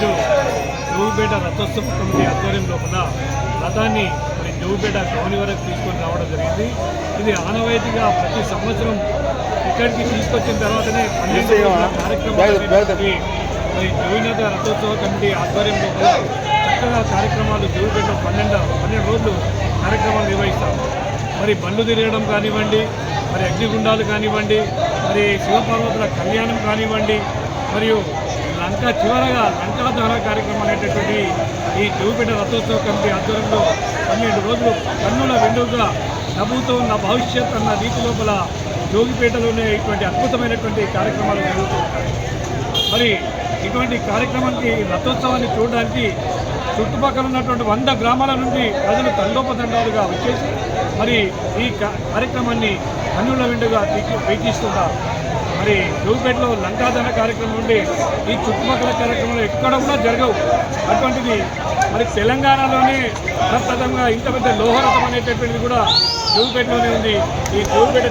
Jogupeta రథోత్సవ committee ఆధ్వర్యం లోపల రథాన్ని మరి జోగుపేట గౌని వరకు తీసుకొని రావడం జరిగింది. ఇది ఆనవాయితీగా ప్రతి సంవత్సరం ఇక్కడికి తీసుకొచ్చిన తర్వాతనే కార్యక్రమాలు మరి జోగినాథ రథోత్సవ కమిటీ ఆధ్వర్యం లోపల చక్కగా కార్యక్రమాలు జోగిపేటలో పన్నెండు పన్నెండు రోజులు కార్యక్రమాలు నిర్వహిస్తారు. మరి బండ్లు తిరగడం కానివ్వండి మరి అగ్నిగుండాలు కానివ్వండి మరి శివపార్వతుల కళ్యాణం కానివ్వండి మరియు లంక చివరగా లంకా దహన కార్యక్రమం అనేటటువంటి ఈ జోగిపేట రథోత్సవ కమిటీ ఆధ్వర్యంలో పన్నెండు రోజులు కన్నుల వెండుగా నవ్వుతూ ఉన్న భవిష్యత్ అన్న రీతి లోపల జోగిపేటలోనే ఇటువంటి అద్భుతమైనటువంటి కార్యక్రమాలు జరుగుతూ ఉంటాయి. మరి ఇటువంటి కార్యక్రమానికి రథోత్సవాన్ని చూడడానికి చుట్టుపక్కల ఉన్నటువంటి వంద గ్రామాల నుండి ప్రజలు తండోపతండాలుగా వచ్చేసి మరి ఈ కార్యక్రమాన్ని కన్నుల విండుగా వీక్షి- వీక్షిస్తున్నారు మరి జూపేటలో లంకాదన కార్యక్రమం నుండి ఈ చుట్టుపక్కల కార్యక్రమాలు ఎక్కడ కూడా జరగవు. అటువంటిది మరి తెలంగాణలోనే ప్రస్తుతంగా ఇంత పెద్ద లోహరథం అనేటటువంటిది కూడా జూపేటలోనే ఉంది. ఈ జూపేట